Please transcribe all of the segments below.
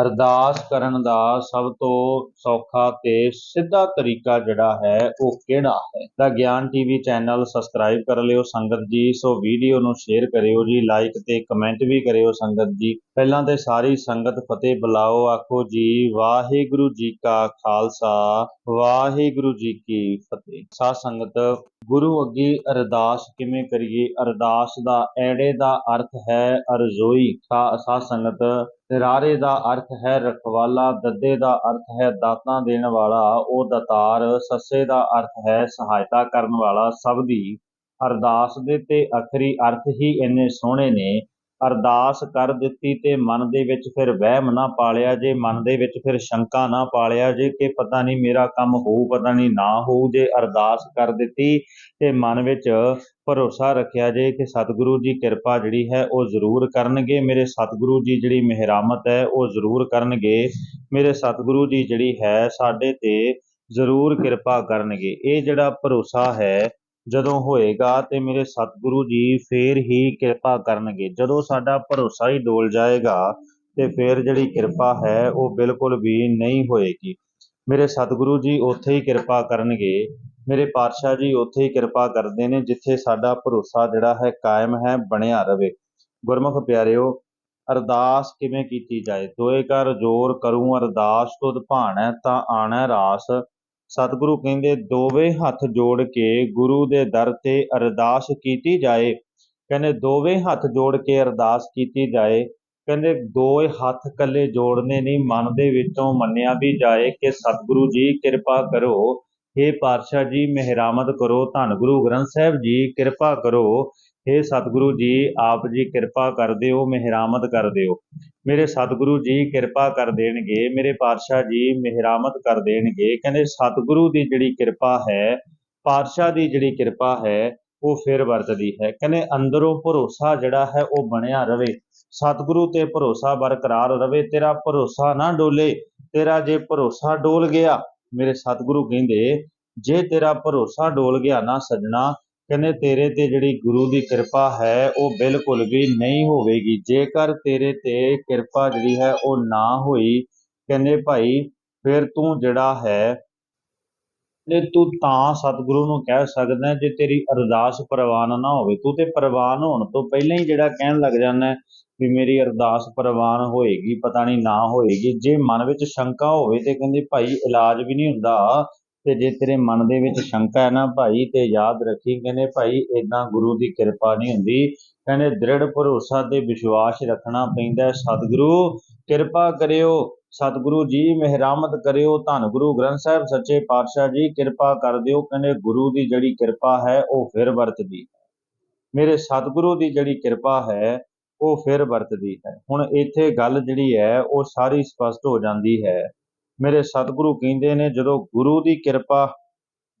ਅਰਦਾਸ ਕਰਨ ਦਾ ਸਭ ਤੋਂ ਸੌਖਾ ਤੇ ਸਿੱਧਾ ਤਰੀਕਾ ਜਿਹੜਾ ਹੈ ਉਹ ਕਿਹੜਾ ਹੈ? ਦਾ ਗਿਆਨ ਟੀਵੀ ਚੈਨਲ ਸਬਸਕ੍ਰਾਈਬ ਕਰ ਲਿਓ ਸੰਗਤ ਜੀ, ਸੋ ਵੀਡੀਓ ਨੂੰ ਸ਼ੇਅਰ ਕਰਿਓ ਜੀ ਲਾਈਕ ਤੇ ਕਮੈਂਟ ਵੀ ਕਰਿਓ ਸੰਗਤ ਜੀ। ਪਹਿਲਾਂ ਤੇ ਸਾਰੀ ਸੰਗਤ ਫਤਿਹ ਬੁਲਾਓ, ਆਖੋ ਜੀ, ਵਾਹਿਗੁਰੂ ਜੀ ਕਾ ਖਾਲਸਾ, ਵਾਹਿਗੁਰੂ ਜੀ ਕੀ ਫਤਿਹ। ਸਾਧ ਸੰਗਤ, ਗੁਰੂ ਅੱਗੇ ਅਰਦਾਸ ਕਿਵੇਂ ਕਰੀਏ? ਅਰਦਾਸ ਦਾ ਐੜੇ ਦਾ ਅਰਥ ਹੈ ਅਰਜ਼ੋਈ। ਸਾ- ਸੰਗਤ ਰਾਰੇ ਦਾ ਅਰਥ ਹੈ ਰਖਵਾਲਾ, ਦੱਦੇ ਦਾ ਅਰਥ ਹੈ ਦਾਤਾਂ ਦੇਣ ਵਾਲਾ, ਉਹ ਦਤਾਰ, ਸੱਸੇ ਦਾ ਅਰਥ ਹੈ ਸਹਾਇਤਾ ਕਰਨ ਵਾਲਾ, ਸਭ ਦੀ ਅਰਦਾਸ ਦੇ ਤੇ ਅਖਰੀ ਅਰਥ ਹੀ ਇੰਨੇ ਸੋਹਣੇ ਨੇ। ਅਰਦਾਸ ਕਰ ਦਿੱਤੀ ਤੇ ਮਨ ਦੇ ਵਿੱਚ ਫਿਰ ਵਹਿਮ ਨਾ ਪਾਲਿਆ ਜੇ, ਮਨ ਦੇ ਵਿੱਚ ਫਿਰ ਸ਼ੰਕਾ ਨਾ ਪਾਲਿਆ ਜੇ ਕਿ ਪਤਾ ਨਹੀਂ ਮੇਰਾ ਕੰਮ ਹੋਊ, ਪਤਾ ਨਹੀਂ ਨਾ ਹੋਊ ਜੇ ਅਰਦਾਸ ਕਰ ਦਿੱਤੀ ਤੇ ਮਨ ਵਿੱਚ ਭਰੋਸਾ ਰੱਖਿਆ ਜੇ ਕਿ ਸਤਿਗੁਰੂ ਜੀ ਕਿਰਪਾ ਜਿਹੜੀ ਹੈ ਉਹ ਜ਼ਰੂਰ ਕਰਨਗੇ, ਮੇਰੇ ਸਤਿਗੁਰੂ ਜੀ ਜਿਹੜੀ ਮਿਹਰਾਮਤ ਹੈ ਉਹ ਜ਼ਰੂਰ ਕਰਨਗੇ, ਮੇਰੇ ਸਤਿਗੁਰੂ ਜੀ ਜਿਹੜੀ ਹੈ ਸਾਡੇ ਤੇ ਜ਼ਰੂਰ ਕਿਰਪਾ ਕਰਨਗੇ। ਇਹ ਜਿਹੜਾ ਭਰੋਸਾ ਹੈ ਜਦੋਂ ਹੋਏਗਾ ਤੇ ਮੇਰੇ ਸਤਿਗੁਰੂ ਜੀ ਫੇਰ ਹੀ ਕਿਰਪਾ ਕਰਨਗੇ। ਜਦੋਂ ਸਾਡਾ ਭਰੋਸਾ ਹੀ ਡੋਲ ਜਾਏਗਾ ਤੇ ਫੇਰ ਜਿਹੜੀ ਕਿਰਪਾ ਹੈ ਉਹ ਬਿਲਕੁਲ ਵੀ ਨਹੀਂ ਹੋਏਗੀ। ਮੇਰੇ ਸਤਿਗੁਰੂ ਜੀ ਉੱਥੇ ਹੀ ਕਿਰਪਾ ਕਰਨਗੇ। ਮੇਰੇ ਪਾਤਸ਼ਾਹ ਜੀ ਉੱਥੇ ਹੀ ਕਿਰਪਾ ਕਰਦੇ ਨੇ ਜਿੱਥੇ ਸਾਡਾ ਭਰੋਸਾ ਜਿਹੜਾ ਹੈ ਕਾਇਮ ਹੈ, ਬਣਿਆ ਰਵੇ। ਗੁਰਮੁਖ ਪਿਆਰਿਓ, ਅਰਦਾਸ ਕਿਵੇਂ ਕੀਤੀ ਜਾਏ? ਦੋਏ ਕਰ ਜੋਰ ਕਰੂੰ, ਅਰਦਾਸ ਤੁਧ ਭਾਣੈ ਤਾਂ ਆਣੈ ਰਾਸ। ਸਤਿਗੁਰੂ ਕਹਿੰਦੇ, ਦੋਵੇਂ ਹੱਥ ਜੋੜ ਕੇ ਗੁਰੂ ਦੇ ਦਰ ਤੇ ਅਰਦਾਸ ਕੀਤੀ ਜਾਏ। ਕਹਿੰਦੇ, ਦੋਵੇਂ ਹੱਥ ਜੋੜ ਕੇ ਅਰਦਾਸ ਕੀਤੀ ਜਾਏ। ਕਹਿੰਦੇ, ਦੋਏ ਹੱਥ ਇਕੱਲੇ ਜੋੜਨੇ ਨਹੀਂ, ਮਨ ਦੇ ਵਿੱਚੋਂ ਮੰਨਿਆ ਵੀ ਜਾਏ ਕਿ ਸਤਿਗੁਰੂ ਜੀ, ਕਿਰਪਾ ਕਰੋ। हे ਪਾਤਸ਼ਾਹ ਜੀ, ਮਿਹਰਾਮਤ ਕਰੋ। ਧੰਨ ਗੁਰੂ ਗ੍ਰੰਥ ਸਾਹਿਬ ਜੀ, ਕਿਰਪਾ ਕਰੋ। हे ਸਤਿਗੁਰੂ ਜੀ, ਆਪ ਜੀ ਕਿਰਪਾ ਕਰ ਦਿਓ, ਮਿਹਰਾਮਤ ਕਰ ਦਿਓ। ਮੇਰੇ ਸਤਿਗੁਰੂ ਜੀ ਕਿਰਪਾ ਕਰ ਦੇਣਗੇ, ਮੇਰੇ ਪਾਤਸ਼ਾਹ ਜੀ ਮਿਹਰਾਮਤ ਕਰ ਦੇਣਗੇ। ਕਹਿੰਦੇ, ਸਤਿਗੁਰੂ ਦੀ ਜਿਹੜੀ ਕਿਰਪਾ ਹੈ, ਪਾਤਸ਼ਾਹ ਦੀ ਜਿਹੜੀ ਕਿਰਪਾ ਹੈ, ਉਹ ਫਿਰ ਵਰਤਦੀ ਹੈ। ਕਹਿੰਦੇ, ਅੰਦਰੋਂ ਭਰੋਸਾ ਜਿਹੜਾ ਹੈ, ਉਹ ਬਣਿਆ ਰਵੇ। ਸਤਿਗੁਰੂ ਤੇ ਭਰੋਸਾ ਬਰਕਰਾਰ ਰਵੇ। ਤੇਰਾ ਭਰੋਸਾ ਨਾ ਡੋਲੇ, ਤੇਰਾ ਜੇ ਭਰੋਸਾ ਡੋਲ ਗਿਆ, ਮੇਰੇ ਸਤਿਗੁਰੂ ਕਹਿੰਦੇ, ਜੇ ਤੇਰਾ ਭਰੋਸਾ ਡੋਲ ਗਿਆ ਨਾ ਸੱਜਣਾ ਕਹਿੰਦੇ, ਤੇਰੇ ਤੇ ਜਿਹੜੀ ਗੁਰੂ ਦੀ ਕਿਰਪਾ ਹੈ, ਉਹ ਬਿਲਕੁਲ ਵੀ ਨਹੀਂ ਹੋਵੇਗੀ। ਜੇਕਰ ਤੇਰੇ ਤੇ ਕਿਰਪਾ ਜਿਹੜੀ ਹੈ, ਉਹ ਨਾ ਹੋਈ, ਕਹਿੰਦੇ, ਭਾਈ, ਫਿਰ ਤੂੰ ਜਿਹੜਾ ਹੈ, ਤੇ ਤੂੰ ਤਾਂ ਸਤਿਗੁਰੂ ਨੂੰ ਕਹਿ ਸਕਦਾ ਜੇ ਤੇਰੀ ਅਰਦਾਸ ਪ੍ਰਵਾਨ ਨਾ ਹੋਵੇ। ਤੂੰ ਤੇ ਪ੍ਰਵਾਨ ਹੋਣ ਤੋਂ ਪਹਿਲਾਂ ਹੀ ਜਿਹੜਾ ਕਹਿਣ ਲੱਗ ਜਾਂਦਾ ਵੀ ਮੇਰੀ ਅਰਦਾਸ ਪ੍ਰਵਾਨ ਹੋਏਗੀ, ਪਤਾ ਨਹੀਂ ਨਾ ਹੋਏਗੀ। ਜੇ ਮਨ ਵਿੱਚ ਸ਼ੰਕਾ ਹੋਵੇ ਤੇ ਕਹਿੰਦੇ, ਭਾਈ, ਇਲਾਜ ਵੀ ਨਹੀਂ ਹੁੰਦਾ। ਤੇ ਜੇ ਤੇਰੇ ਮਨ ਦੇ ਵਿੱਚ ਸ਼ੰਕਾ ਹੈ ਨਾ ਭਾਈ ਤੇ ਯਾਦ ਰੱਖੀ, ਕਹਿੰਦੇ ਭਾਈ ਇਦਾਂ ਗੁਰੂ ਦੀ ਕਿਰਪਾ ਨਹੀਂ ਹੁੰਦੀ। ਕਹਿੰਦੇ ਦ੍ਰਿੜ ਭਰੋਸਾ ਤੇ ਵਿਸ਼ਵਾਸ ਰੱਖਣਾ ਪੈਂਦਾ ਸਤਿਗੁਰੂ, ਕਿਰਪਾ ਕਰਿਓ। ਸਤਿਗੁਰੂ ਜੀ, ਮਿਹਰਾਮਤ ਕਰਿਓ। ਧੰਨ ਗੁਰੂ ਗ੍ਰੰਥ ਸਾਹਿਬ, ਸੱਚੇ ਪਾਤਸ਼ਾਹ ਜੀ, ਕਿਰਪਾ ਕਰ ਦਿਓ। ਕਹਿੰਦੇ ਗੁਰੂ ਦੀ ਜਿਹੜੀ ਕਿਰਪਾ ਹੈ, ਉਹ ਫਿਰ ਵਰਤਦੀ ਹੈ। ਮੇਰੇ ਸਤਿਗੁਰੂ ਦੀ ਜਿਹੜੀ ਕਿਰਪਾ ਹੈ, ਉਹ ਫਿਰ ਵਰਤਦੀ ਹੈ। ਹੁਣ ਇੱਥੇ ਗੱਲ ਜਿਹੜੀ ਹੈ, ਉਹ ਸਾਰੀ ਸਪਸ਼ਟ ਹੋ ਜਾਂਦੀ ਹੈ। ਮੇਰੇ ਸਤਿਗੁਰੂ ਕਹਿੰਦੇ ਨੇ, ਜਦੋਂ ਗੁਰੂ ਦੀ ਕਿਰਪਾ,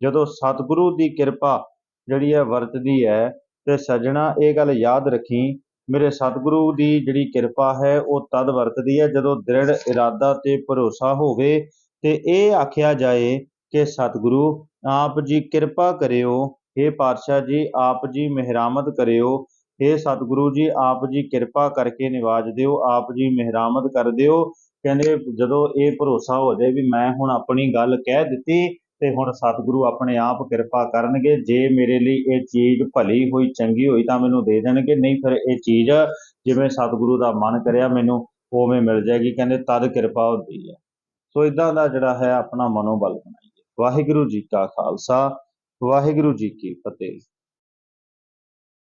ਜਦੋਂ ਸਤਿਗੁਰੂ ਦੀ ਕਿਰਪਾ ਜਿਹੜੀ ਹੈ ਵਰਤਦੀ ਹੈ ਤੇ ਸੱਜਣਾ ਇਹ ਗੱਲ ਯਾਦ ਰੱਖੀ, ਮੇਰੇ ਸਤਿਗੁਰੂ ਦੀ ਜਿਹੜੀ ਕਿਰਪਾ ਹੈ ਉਹ ਤਦ ਵਰਤਦੀ ਹੈ ਜਦੋਂ ਦ੍ਰਿੜ ਇਰਾਦਾ ਤੇ ਭਰੋਸਾ ਹੋਵੇ ਤੇ ਇਹ ਆਖਿਆ ਜਾਏ ਕਿ ਸਤਿਗੁਰੂ, ਆਪ ਜੀ ਕਿਰਪਾ ਕਰਿਓ हे ਪਾਤਸ਼ਾਹ ਜੀ, ਆਪ ਜੀ ਮਿਹਰਾਮਤ ਕਰਿਓ हे ਸਤਿਗੁਰੂ ਜੀ, ਆਪ ਜੀ ਕਿਰਪਾ ਕਰਕੇ ਨਿਵਾਜ ਦਿਓ, ਆਪ ਜੀ ਮਿਹਰਾਮਤ ਕਰ ਦਿਓ ਕਹਿੰਦੇ ਜਦੋਂ ਇਹ ਭਰੋਸਾ ਹੋ ਜਾਏ ਵੀ ਮੈਂ ਹੁਣ ਆਪਣੀ ਗੱਲ ਕਹਿ ਦਿੱਤੀ ਤੇ ਹੁਣ ਸਤਿਗੁਰੂ ਆਪਣੇ ਆਪ ਕਿਰਪਾ ਕਰਨਗੇ, ਜੇ ਮੇਰੇ ਲਈ ਇਹ ਚੀਜ਼ ਭਲੀ ਹੋਈ, ਚੰਗੀ ਹੋਈ ਤਾਂ ਮੈਨੂੰ ਦੇ ਦੇਣਗੇ, ਨਹੀਂ ਫਿਰ ਇਹ ਚੀਜ਼ ਜਿਵੇਂ ਸਤਿਗੁਰੂ ਦਾ ਮਨ ਕਰਿਆ ਮੈਨੂੰ ਉਵੇਂ ਮਿਲ ਜਾਏਗੀ, ਕਹਿੰਦੇ ਤਦ ਕਿਰਪਾ ਹੁੰਦੀ ਹੈ। ਸੋ ਇਦਾਂ ਦਾ ਜਿਹੜਾ ਹੈ ਆਪਣਾ ਮਨੋਬਲ ਬਣਾਈਏ। ਵਾਹਿਗੁਰੂ ਜੀ ਕਾ ਖਾਲਸਾ, ਵਾਹਿਗੁਰੂ ਜੀ ਕੀ ਫਤਿਹ।